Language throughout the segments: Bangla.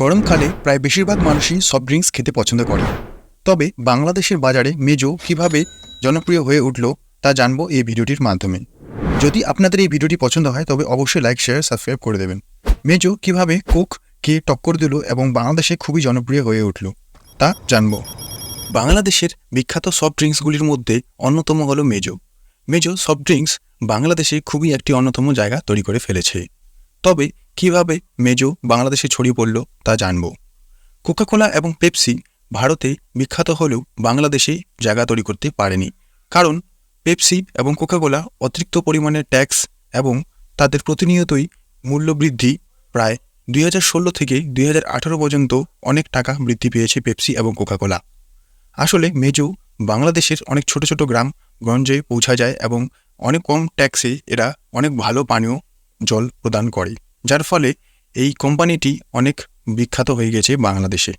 গরমকালে প্রায় বেশিরভাগ মানুষই সফট ড্রিঙ্কস খেতে পছন্দ করে। তবে বাংলাদেশের বাজারে মেজো কীভাবে জনপ্রিয় হয়ে উঠল তা জানব এই ভিডিওটির মাধ্যমে। যদি আপনাদের এই ভিডিওটি পছন্দ হয়, তবে অবশ্যই লাইক শেয়ার সাবস্ক্রাইব করে দেবেন। মেজো কীভাবে কোককে টক্কর দিল এবং বাংলাদেশে খুবই জনপ্রিয় হয়ে উঠল, তা জানব। বাংলাদেশের বিখ্যাত সফট ড্রিঙ্কসগুলির মধ্যে অন্যতম হল মেজো। মেজো সফট ড্রিঙ্কস বাংলাদেশে খুবই একটি অন্যতম জায়গা তৈরি করে ফেলেছে। তবে কীভাবে মেজো বাংলাদেশে ছড়িয়ে পড়ল তা জানব। কোকাকোলা এবং পেপসি ভারতে বিখ্যাত হলেও বাংলাদেশে জায়গা তৈরি করতে পারেনি। কারণ পেপসি এবং কোকাকোলা অতিরিক্ত পরিমাণে ট্যাক্স এবং তাদের প্রতিনিয়তই মূল্য বৃদ্ধি। প্রায় দুই হাজার ষোলো থেকে দুই হাজার আঠেরো পর্যন্ত অনেক টাকা বৃদ্ধি পেয়েছে পেপসি এবং কোকাকোলা আসলে মেজো বাংলাদেশের অনেক ছোট ছোট গ্রাম গঞ্জে পৌঁছা যায় এবং অনেক কম ট্যাক্সে এরা অনেক ভালো পানীয় জল প্রদান করে। যার ফলে এই কোম্পানিটি অনেক বিখ্যাত হয়ে গেছে বাংলাদেশে।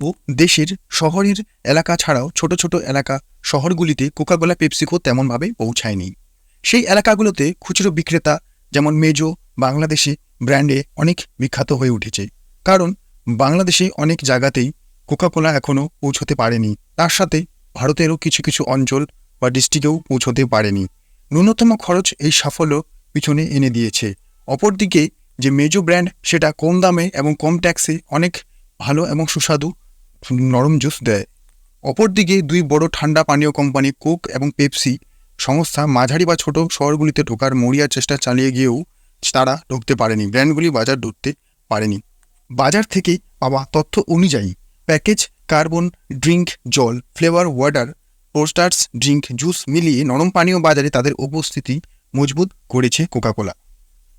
ও দেশের শহরের এলাকা ছাড়াও ছোট ছোট এলাকা শহরগুলিতে কোকাকোলা, পেপসিকো তেমনভাবে পৌঁছায়নি। সেই এলাকাগুলোতে খুচরো বিক্রেতা যেমন মেজো বাংলাদেশে ব্র্যান্ডে অনেক বিখ্যাত হয়ে উঠেছে। কারণ বাংলাদেশে অনেক জায়গাতেই কোকাকোলা এখনও পৌঁছতে পারেনি। তার সাথে ভারতেরও কিছু কিছু অঞ্চল বা ডিস্ট্রিক্টেও পৌঁছতে পারেনি। ন্যূনতম খরচ এই সাফল্য পিছনে এনে দিয়েছে। অপরদিকে যে মেজো ব্র্যান্ড সেটা কম দামে এবং কম ট্যাক্সে অনেক ভালো এবং সুস্বাদু নরম জুস দেয়। অপরদিকে দুই বড় ঠান্ডা পানীয় কোম্পানি কোক এবং পেপসি সংস্থা মাঝারি বা ছোট শহরগুলিতে ঢোকার মরিয়ার চেষ্টা চালিয়ে গিয়েও তারা ঢুকতে পারেনি। ব্র্যান্ডগুলি বাজার ঢুকতে পারেনি। বাজার থেকে পাওয়া তথ্য অনুযায়ী প্যাকেজ, কার্বন ড্রিঙ্ক জল, flavour, water posters drink juice মিলিয়ে নরম পানীয় বাজারে তাদের উপস্থিতি মজবুত করেছে কোকাকোলা।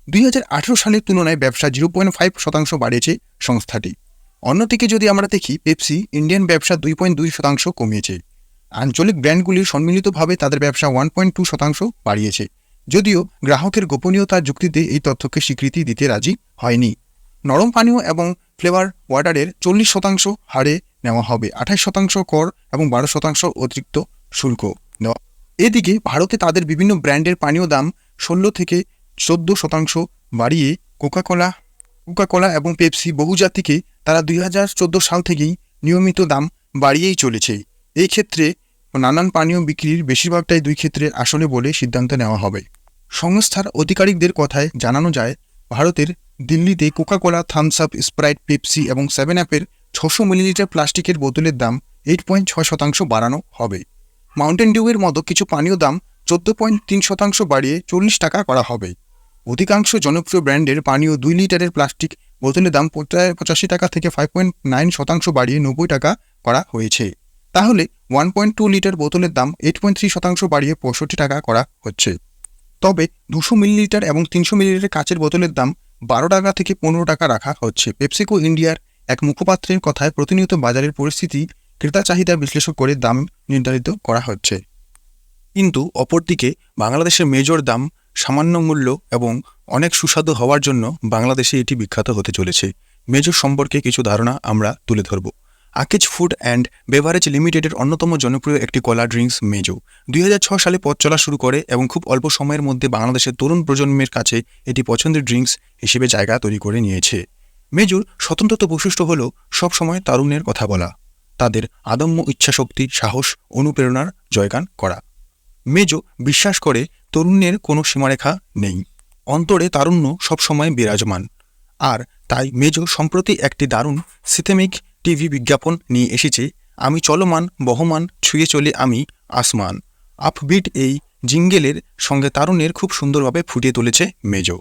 দুই হাজার আঠেরো সালের তুলনায় ব্যবসা জিরো পয়েন্ট ফাইভ শতাংশ বাড়িয়েছে সংস্থাটি। অন্যদিকে যদি আমরা দেখি, পেপসি ইন্ডিয়ান ব্যবসা দুই পয়েন্ট দুই শতাংশ কমিয়েছে। আঞ্চলিক ব্র্যান্ডগুলি সম্মিলিতভাবে তাদের ব্যবসা ওয়ান পয়েন্ট টু শতাংশ বাড়িয়েছে। যদিও গ্রাহকের গোপনীয়তার যুক্তিতে এই তথ্যকে স্বীকৃতি দিতে রাজি হয়নি। নরম পানীয় এবং ফ্লেভার ওয়াটারের চল্লিশ শতাংশ হারে নেওয়া হবে। আঠাশ শতাংশ কর এবং বারো শতাংশ অতিরিক্ত শুল্ক এদিকে ভারতে তাদের বিভিন্ন ব্র্যান্ডের পানীয় দাম ষোলো থেকে চোদ্দ শতাংশ বাড়িয়ে কোকাকোলা কোকাকোলা এবং পেপসি বহুজাতিকে তারা দুই হাজার চোদ্দ সাল থেকেই নিয়মিত দাম বাড়িয়েই চলেছে। এই ক্ষেত্রে নানান পানীয় বিক্রির বেশিরভাগটাই দুই ক্ষেত্রে আসলে বলে সিদ্ধান্ত নেওয়া হবে। সংস্থার আধিকারিকদের কথায় জানানো যায়, ভারতের দিল্লিতে Coca-Cola Thums Up Sprite Pepsi এবং সেভেন আপের ছশো মিলিলিটার প্লাস্টিকের বোতলের দাম এইট পয়েন্ট ছয় শতাংশ বাড়ানো হবে। মাউন্টেন ডিউয়ের মতো কিছু পানীয় দাম চোদ্দ পয়েন্ট তিন শতাংশ বাড়িয়ে চল্লিশ টাকা করা হবে। অধিকাংশ জনপ্রিয় ব্র্যান্ডের পানীয় দুই লিটারের প্লাস্টিক বোতলের দাম প্রায় পঁচাশি টাকা থেকে ফাইভ পয়েন্ট নাইন শতাংশ বাড়িয়ে নব্বই টাকা করা হয়েছে। তাহলে ওয়ান পয়েন্ট টু লিটার বোতলের দাম এইট পয়েন্ট থ্রি শতাংশ বাড়িয়ে পঁয়ষট্টি টাকা করা হচ্ছে। তবে দুশো মিলিলিটার এবং তিনশো মিলিলিটার কাচের বোতলের দাম বারো টাকা থেকে পনেরো টাকা রাখা হচ্ছে। পেপসিকো ইন্ডিয়ার এক মুখপাত্রের কথায় প্রতিনিয়ত বাজারের পরিস্থিতি, ক্রেতা চাহিদা বিশ্লেষণ করে দাম নির্ধারিত করা হচ্ছে। কিন্তু অপরদিকে বাংলাদেশের মেজর দাম সামান্য মূল্য এবং অনেক সুস্বাদু হওয়ার জন্য বাংলাদেশে এটি বিখ্যাত হতে চলেছে। মেজর সম্পর্কে কিছু ধারণা আমরা তুলে ধরব। আকিজ ফুড অ্যান্ড বেভারেজ লিমিটেডের অন্যতম জনপ্রিয় একটি কলা ড্রিঙ্কস মেজো। দুই হাজার ছয় সালে পথ চলা শুরু করে এবং খুব অল্প সময়ের মধ্যে বাংলাদেশের তরুণ প্রজন্মের কাছে এটি পছন্দের ড্রিঙ্কস হিসেবে জায়গা তৈরি করে নিয়েছে। মেজুর স্বতন্ত্রত বৈশিষ্ট্য হল সবসময় তারুণ্যের কথা বলা, তাদের আদম্য ইচ্ছাশক্তি, সাহস, অনুপ্রেরণার জয়গান করা। মেজো বিশ্বাস করে তরুণের কোনো সীমারেখা নেই। অন্তরে তারুণ্য সবসময় বিরাজমান। আর তাই মেজো সম্প্রতি একটি দারুণ সিথেমিক টিভি বিজ্ঞাপন নিয়ে এসেছে, আমি চলমান, বহমান, ছুঁয়ে চলে আমি, আসমান। আপবিট এই জিঙ্গেলের সঙ্গে তারুণের খুব সুন্দরভাবে ফুটিয়ে তুলেছে মেজো।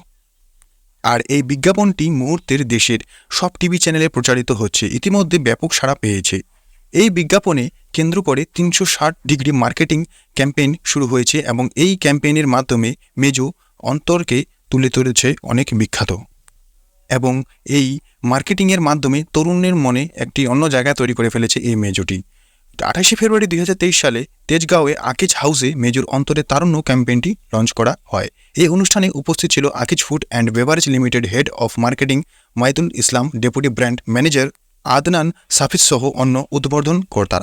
আর এই বিজ্ঞাপনটি মুহূর্তের দেশের সব টিভি চ্যানেলে প্রচারিত হচ্ছে। ইতিমধ্যে ব্যাপক সাড়া পেয়েছে। এই বিজ্ঞাপনে কেন্দ্র করে তিনশো ষাট ডিগ্রি মার্কেটিং ক্যাম্পেইন শুরু হয়েছে এবং এই ক্যাম্পেইনের মাধ্যমে মেজো অন্তরকে তুলে ধরেছে অনেক বিখ্যাত। এবং এই মার্কেটিংয়ের মাধ্যমে তরুণের মনে একটি অন্য জায়গা তৈরি করে ফেলেছে এই মেজোটি। আঠাশে ফেব্রুয়ারি দুই হাজার তেইশ সালে তেজগাঁওয়ে আকিজ হাউসে মেজর অন্তরে তারুণ্য ক্যাম্পেইনটি লঞ্চ করা হয়। এই অনুষ্ঠানে উপস্থিত ছিল Akij food and beverage limited head of marketing Maidul Islam, deputy brand manager Adnan সাফিসসহ অন্য উদ্বোধন কর্তারা